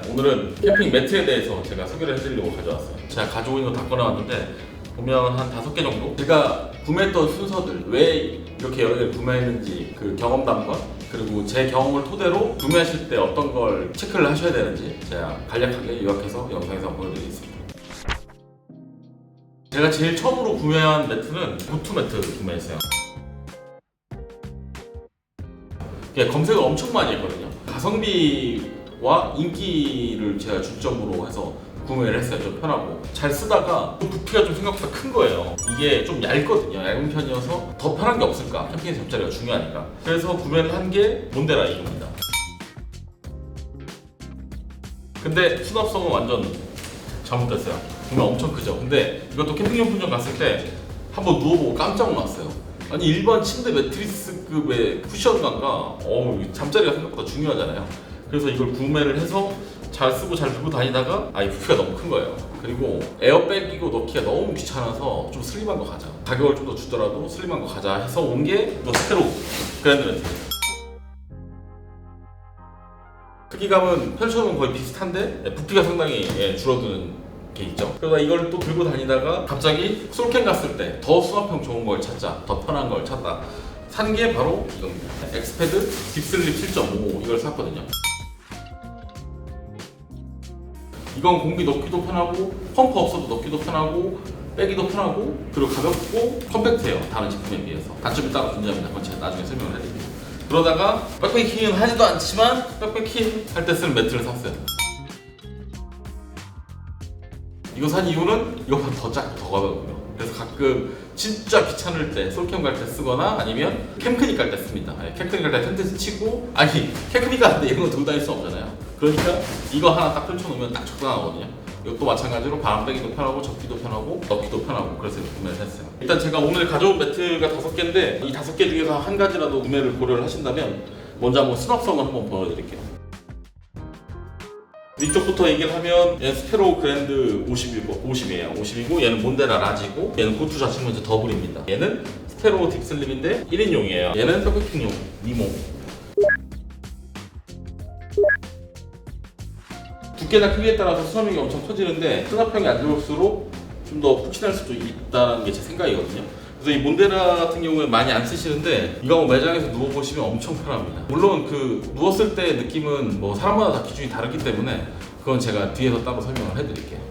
캠핑입니다. 오늘은 캠핑 매트에 대해서 제가 소개를 해드리려고 가져왔어요. 제가 가지고 있는 거 다 꺼내왔는데 보면 한 다섯 개 정도? 제가 구매했던 순서들 왜 이렇게 여러 개를 구매했는지 그 경험담과 그리고 제 경험을 토대로 구매하실 때 어떤 걸 체크를 하셔야 되는지 제가 간략하게 요약해서 영상에서 보여드리겠습니다. 제가 제일 처음으로 구매한 매트는 고투 매트 구매했어요. 예, 검색을 엄청 많이 했거든요. 가성비 와 인기를 제가 중점으로 해서 구매를 했어요. 좀 편하고 잘 쓰다가 그 부피가 좀 생각보다 큰 거예요. 이게 좀 얇거든요. 얇은 편이어서 더 편한 게 없을까? 캠핑의 잠자리가 중요하니까. 그래서 구매를 한 게 몬데라 이겁니다. 근데 수납성은 완전 잘못됐어요. 정말 엄청 크죠. 근데 이것도 캠핑용품점 갔을 때 한번 누워보고 깜짝 놀랐어요. 아니 일반 침대 매트리스급의 쿠션감과 어우 잠자리가 생각보다 중요하잖아요. 그래서 이걸 구매를 해서 잘 쓰고 잘 들고 다니다가 아이 부피가 너무 큰 거예요. 그리고 에어백이고 넣기가 너무 귀찮아서 좀 슬림한 거 가자. 가격을 좀 더 주더라도 슬림한 거 가자 해서 온게 스테로 그랜드 매트. 크기감은 펼쳐보면 거의 비슷한데 예, 부피가 상당히 예, 줄어드는 게 있죠. 그러다 이걸 또 들고 다니다가 갑자기 솔캠 갔을 때 더 수납형 좋은 걸 찾자, 더 편한 걸 찾다. 산 게 바로 이겁니다. 엑스패드 딥슬립 7.5 이걸 샀거든요. 이건 공기 넣기도 편하고 펌프 없어도 넣기도 편하고 빼기도 편하고 그리고 가볍고 컴팩트해요 다른 제품에 비해서. 단점이 따로 존재합니다. 그건 제가 나중에 설명을 해드릴게요. 그러다가 백패킹은 하지도 않지만 백패킹 할 때 쓰는 매트를 샀어요. 이거 산 이유는 이거보다 더 작고 더 가벼워요. 그래서 가끔 진짜 귀찮을 때 솔캠 갈 때 쓰거나 아니면 캠크닉 갈 때 씁니다. 예, 캠크닉 갈 때 텐트 치고 아니 캠크닉 갈때 이런 거 들고 다닐 수 없잖아요 그러니까 이거 하나 딱 펼쳐놓으면 딱 적당하거든요 이것도 마찬가지로 바람 빼기도 편하고 접기도 편하고 넣기도 편하고 그래서 구매를 했어요 일단 제가 오늘 가져온 매트가 다섯 개인데 이 다섯 개 중에서 한 가지라도 구매를 고려를 하신다면 먼저 한번 수납성을 한번 보여드릴게요 이쪽부터 얘기를 하면 얘는 스페로 그랜드 50이고 50이에요. 50이고 얘는 몬데라 라지고 얘는 고투 자측면 이제 더블입니다. 얘는 스페로 딥슬립인데 1인용이에요. 얘는 백패킹용 니모. 두께나 크기에 따라서 수납력이 엄청 커지는데 수납형이 안 좋을수록 좀 더 푹신할 수도 있다는 게 제 생각이거든요. 그래서 이 몬데라 같은 경우에 많이 안 쓰시는데 이거 한번 매장에서 누워보시면 엄청 편합니다. 물론 그 누웠을 때 느낌은 뭐 사람마다 다 기준이 다르기 때문에 그건 제가 뒤에서 따로 설명을 해드릴게요.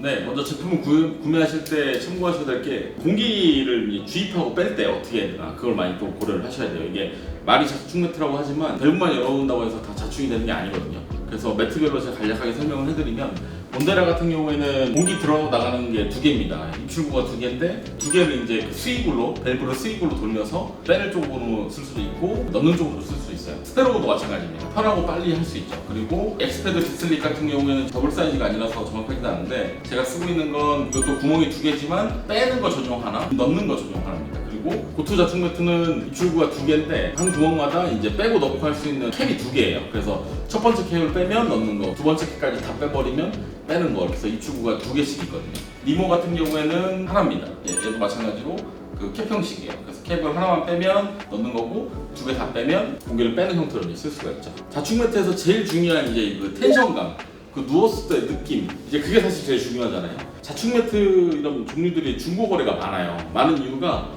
네, 먼저 제품을 구, 구매하실 때 참고하셔야 될 게 공기를 주입하고 뺄 때 어떻게 해야 되나 그걸 많이 또 고려를 하셔야 돼요. 이게 말이 자충 매트라고 하지만 대부분만 열어온다고 해서 다 자충이 되는 게 아니거든요. 그래서 매트별로 제가 간략하게 설명을 해드리면 몬데라 같은 경우에는 공기 들어 나가는 게 두 개입니다. 입출구가 두 개인데 두 개를 이제 그 스위글로 밸브를 스위글로 돌려서 빼는 쪽으로 쓸 수도 있고 넣는 쪽으로 쓸 수도 있어요. 스테로도 마찬가지입니다. 편하고 빨리 할 수 있죠. 그리고 엑스패드 디슬릭 같은 경우에는 더블 사이즈가 아니라서 정확하지는 않은데 제가 쓰고 있는 건 이것도 구멍이 두 개지만 빼는 거 전용 하나, 넣는 거 전용 하나입니다. 그리고 고투 자충 매트는 입출구가 두 개인데 한 구멍마다 이제 빼고 넣고 할 수 있는 캡이 두 개예요. 그래서 첫 번째 캡을 빼면 넣는 거, 두 번째 캡까지 다 빼버리면 빼는 거. 그래서 입출구가 두 개씩 있거든요. 니모 같은 경우에는 하나입니다. 예, 얘도 마찬가지로 그 캡 형식이에요. 그래서 캡을 하나만 빼면 넣는 거고 두 개 다 빼면 공기를 빼는 형태로 쓸 수가 있죠. 자충 매트에서 제일 중요한 이제 그 텐션감. 그 누웠을 때 느낌 이제 그게 사실 제일 중요하잖아요. 자충 매트 이런 종류들이 중고 거래가 많아요. 많은 이유가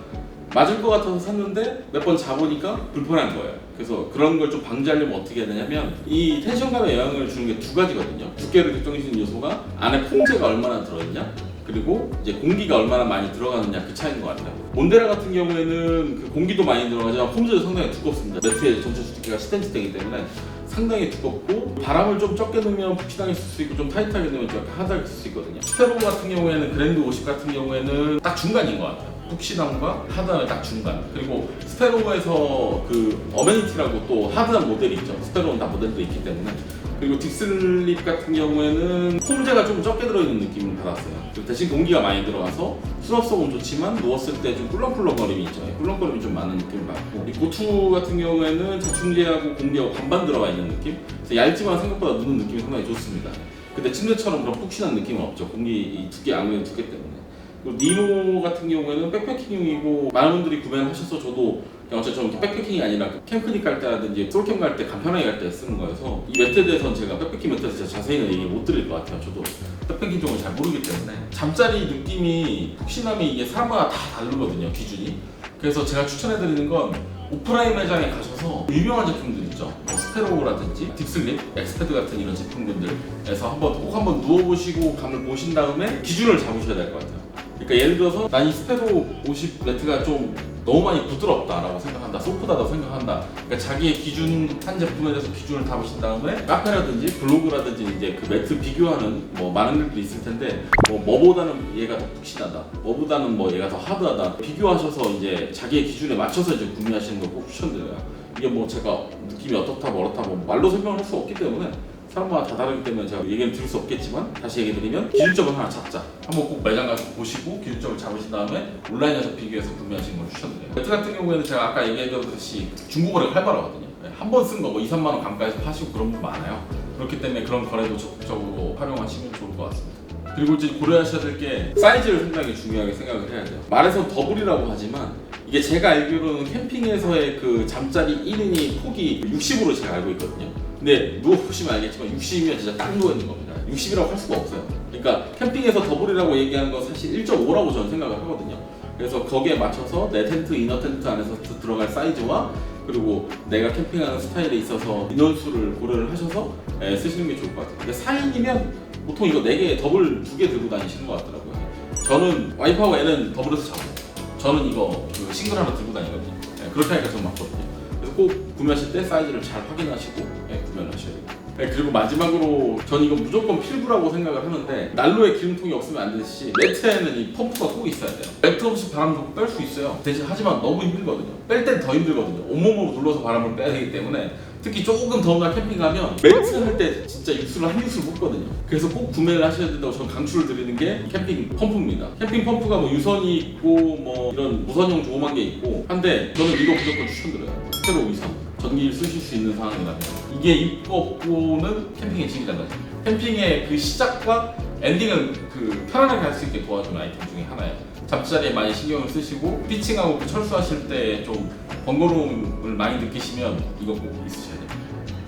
맞을 것 같아서 샀는데 몇 번 자보니까 불편한 거예요. 그래서 그런 걸 좀 방지하려면 어떻게 해야 되냐면 이 텐션감에 영향을 주는 게 두 가지거든요. 두께를 결정해주는 요소가 안에 콩재가 얼마나 들어있냐 그리고 이제 공기가 얼마나 많이 들어가느냐 그 차이인 것 같아요. 몬데라 같은 경우에는 그 공기도 많이 들어가지만 폼재도 상당히 두껍습니다. 매트의 전체 두께가 10cm 되기 때문에 상당히 두껍고 바람을 좀 적게 넣으면 부피당했을 수 있고 좀 타이트하게 넣으면 좀 하드하게 쓸 수 있거든요. 스테로 같은 경우에는 그랜드 50 같은 경우에는 딱 중간인 것 같아요. 푹신함과 하드함의 딱 중간. 그리고 스페로에서 그 어메니티라고 또 하드한 모델이 있죠. 스페로는 다 모델도 있기 때문에. 그리고 딥슬립 같은 경우에는 폼재가 좀 적게 들어있는 느낌을 받았어요. 그 대신 공기가 많이 들어가서 수납성은 좋지만 누웠을 때 좀 꿀렁꿀렁거림이 있죠. 꿀렁거림이 좀 많은 느낌을 받고 이 고투 같은 경우에는 자충제하고 공기하고 반반 들어가 있는 느낌. 그래서 얇지만 생각보다 누는 느낌이 상당히 좋습니다. 근데 침대처럼 그런 푹신한 느낌은 없죠. 공기 이 두께 아무래도 두께 때문에. 그리고 니모 같은 경우에는 백패킹용이고 많은 분들이 구매를 하셔서 저도 어차피 저는 백패킹이 아니라 그 캠크닉 갈 때라든지 솔캠 갈 때 간편하게 갈 때 쓰는 거여서 이 매트에 대해서는 제가 백패킹 매트에 대해서 자세히는 얘기 못 드릴 것 같아요. 저도 백패킹 쪽을 잘 모르기 때문에 잠자리 느낌이 푹신함이 이게 사람마다 다 다르거든요 기준이. 그래서 제가 추천해드리는 건 오프라인 매장에 가셔서 유명한 제품들 있죠. 뭐 스페로우라든지 딥슬립, 엑스패드 같은 이런 제품군들에서 한번 꼭 한번 누워보시고 감을 보신 다음에 기준을 잡으셔야 될 것 같아요. 그러니까 예를 들어서 난 이 스페로 50 매트가 좀 너무 많이 부드럽다라고 생각한다, 소프다고 생각한다. 그러니까 자기의 기준 한 제품에 대해서 기준을 잡으신 다음에 카페라든지 블로그라든지 이제 그 매트 비교하는 뭐 많은 글들이 있을 텐데 뭐 뭐보다는 얘가 더 푹신하다, 뭐보다는 뭐 얘가 더 하드하다 비교하셔서 이제 자기의 기준에 맞춰서 이제 구매하시는 걸꼭 추천드려요. 이게 뭐 제가 느낌이 어떻다, 뭐렇다, 뭐 말로 설명을 할 수 없기 때문에 사람마다 다 다르기 때문에 제가 얘기를 드릴 수 없겠지만 다시 얘기 드리면 기준점을 하나 잡자. 한번 꼭 매장 가서 보시고 기준점을 잡으신 다음에 온라인에서 비교해서 구매하시는 걸 추천드려요. 매트 같은 경우에는 제가 아까 얘기했듯이 중고거래가 활발하거든요. 한 번 쓴 거 뭐 2, 3만 원 감가해서 파시고 그런 분 많아요. 그렇기 때문에 그런 거래도 적극적으로 활용하시면 좋을 것 같습니다. 그리고 이제 고려하셔야 될 게 사이즈를 상당히 중요하게 생각을 해야 돼요. 말에서 더블이라고 하지만 이게 제가 알기로는 캠핑에서의 그 잠자리 1인이 폭이 60으로 제가 알고 있거든요. 근데 누워보시면 알겠지만 60이면 진짜 딱 누워있는 겁니다. 60이라고 할 수가 없어요. 그러니까 캠핑에서 더블이라고 얘기하는 건 사실 1.5라고 저는 생각을 하거든요. 그래서 거기에 맞춰서 내 텐트, 이너 텐트 안에서 드- 들어갈 사이즈와 그리고 내가 캠핑하는 스타일에 있어서 인원수를 고려를 하셔서 예, 쓰시는 게 좋을 것 같아요. 근데 4인이면 보통 이거 4개, 더블 2개 들고 다니시는 것 같더라고요. 저는 와이프하고 애는 더블에서 자고 저는 이거 그 싱글 하나 들고 다니거든요. 네, 그렇게 하니까 좀 맞거든요. 꼭 구매하실 때 사이즈를 잘 확인하시고 네, 구매를 하셔야 돼요. 네, 그리고 마지막으로 전 이거 무조건 필수라고 생각을 하는데 난로에 기름통이 없으면 안 되듯이 매트에는 이 펌프가 꼭 있어야 돼요. 매트 없이 바람 뺄수 있어요. 대신 하지만 너무 힘들거든요. 뺄 땐 더 힘들거든요. 온몸으로 눌러서 바람을 빼야 되기 때문에 특히 조금 더운 날 캠핑하면 매트 할 때 진짜 육수를 한 육수를 붓거든요. 그래서 꼭 구매를 하셔야 된다고 저는 강추를 드리는 게 캠핑 펌프입니다. 캠핑 펌프가 뭐 유선이 있고 뭐 이런 무선용 조그만 게 있고 한데 저는 이거 무조건 추천드려요. 스테로 이상 전기를 쓰실 수 있는 상황이라면 이게 없고는 캠핑의 달라져요. 캠핑의 그 시작과 엔딩을 그 편안하게 할 수 있게 도와주는 아이템 중에 하나예요. 잠자리에 많이 신경을 쓰시고 피칭하고 그 철수하실 때 좀 번거로움을 많이 느끼시면 이거 꼭 있으셔야 돼요.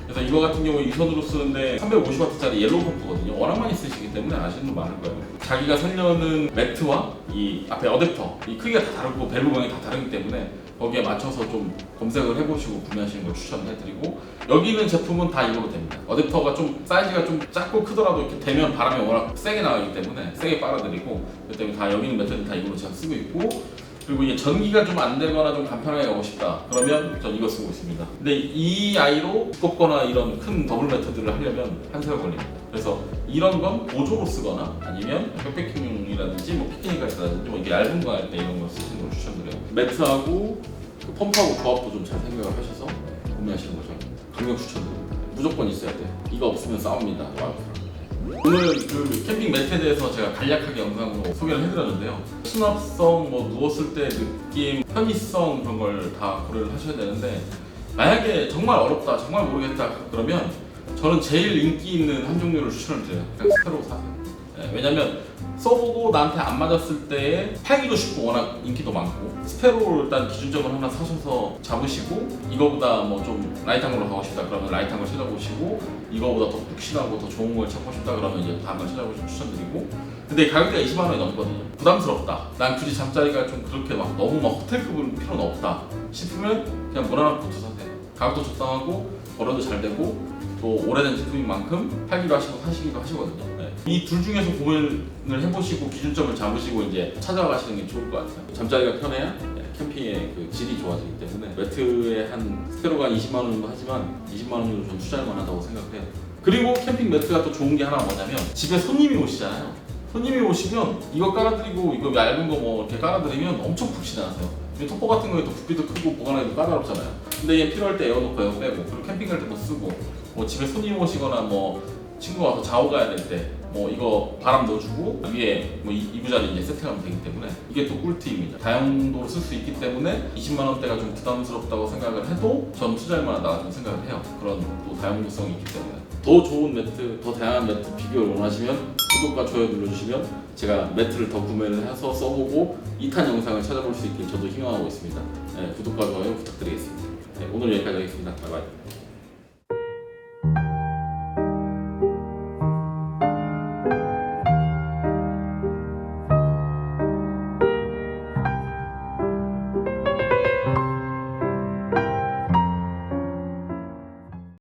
그래서 이거 같은 경우에 유선으로 쓰는데 350W짜리 옐로우 펌프거든요. 워낙 많이 쓰시기 때문에 아시는 분 많을 거예요. 자기가 살려는 매트와 이 앞에 어댑터 이 크기가 다 다르고 밸브 모양이 다 다르기 때문에 거기에 맞춰서 좀 검색을 해보시고 구매하시는 걸 추천해드리고 여기 있는 제품은 다 이걸로 됩니다. 어댑터가 좀 사이즈가 좀 작고 크더라도 이렇게 되면 바람이 워낙 세게 나가기 때문에 세게 빨아들이고 그렇기 때문에 다 여기 있는 매트는 다 이걸로 제가 쓰고 있고 그리고 이게 전기가 좀 안 되거나 좀 간편하게 가고 싶다. 그러면 전 이거 쓰고 있습니다. 근데 이 아이로 두껍거나 이런 큰 더블 매트들을 하려면 한 세월 걸립니다. 그래서 이런 건 보조로 쓰거나 아니면 백패킹용이라든지 뭐 피크닉이라든지 뭐 이게 얇은 거 할 때 이런 거 쓰시는 걸 추천드려요. 매트하고 그 펌프하고 조합도 좀 잘 생각을 하셔서 구매하시는 거죠. 강력 추천드립니다. 무조건 있어야 돼요. 이거 없으면 싸웁니다. 와이프랑 오늘 그 캠핑 매트에 대해서 제가 간략하게 영상으로 소개를 해드렸는데요. 수납성, 뭐 누웠을 때 느낌, 편의성 그런 걸 다 고려를 하셔야 되는데 만약에 정말 어렵다, 정말 모르겠다 그러면 저는 제일 인기 있는 한 종류를 추천을 드려요. 그냥 스페로 사세요. 네, 왜냐면 써보고 나한테 안 맞았을 때 팔기도 쉽고 워낙 인기도 많고 스페로를 일단 기준점을 하나 사셔서 잡으시고 이거보다 뭐 좀 라이트한 걸로 가고 싶다 그러면 라이트한 걸 찾아보시고 이거보다 더 푹신하고 더 좋은 걸 찾고 싶다 그러면 이제 다른 걸 찾아보시면 추천드리고. 근데 가격대가 20만 원이 넘거든요. 부담스럽다. 난 굳이 잠자리가 좀 그렇게 막 너무 막 호텔급은 필요는 없다 싶으면 그냥 무난한 보트 사세요. 가격도 적당하고 거래도 잘 되고 또 오래된 제품인 만큼 팔기도 하시고 사시기도 하시거든요. 이 둘 중에서 고민을 해보시고 기준점을 잡으시고 이제 찾아가시는 게 좋을 것 같아요. 잠자리가 편해야 네, 캠핑의 그 질이 좋아지기 때문에 매트에 한 스테로가 20만 원 정도 하지만 20만 원 정도 좀 투자할 만하다고 생각해요. 그리고 캠핑 매트가 또 좋은 게 하나 뭐냐면 집에 손님이 오시잖아요. 손님이 오시면 이거 깔아드리고 이거 얇은 거 뭐 이렇게 깔아드리면 엄청 푹신하세요. 이 토퍼 같은 거에 또 부피도 크고 보관하기도 까다롭잖아요. 근데 얘 필요할 때 에어놓고 에어 빼고 그리고 캠핑 갈 때도 쓰고 뭐 집에 손님 오시거나 뭐 친구 와서 자고 가야 될 때 뭐 이거 바람 넣어주고 위에 뭐 이- 이부자리 이제 세팅하면 되기 때문에 이게 또 꿀팁입니다. 다용도로 쓸 수 있기 때문에 20만 원대가 좀 부담스럽다고 생각을 해도 전 투자할 만하다고 좀 생각을 해요. 그런 또 다용도성이 있기 때문에 더 좋은 매트, 더 다양한 매트 비교를 원하시면 구독과 좋아요 눌러주시면 제가 매트를 더 구매를 해서 써보고 2탄 영상을 찾아볼 수 있게 저도 희망하고 있습니다. 네, 구독과 좋아요 부탁드리겠습니다. 네, 오늘 여기까지 하겠습니다. 바이바이.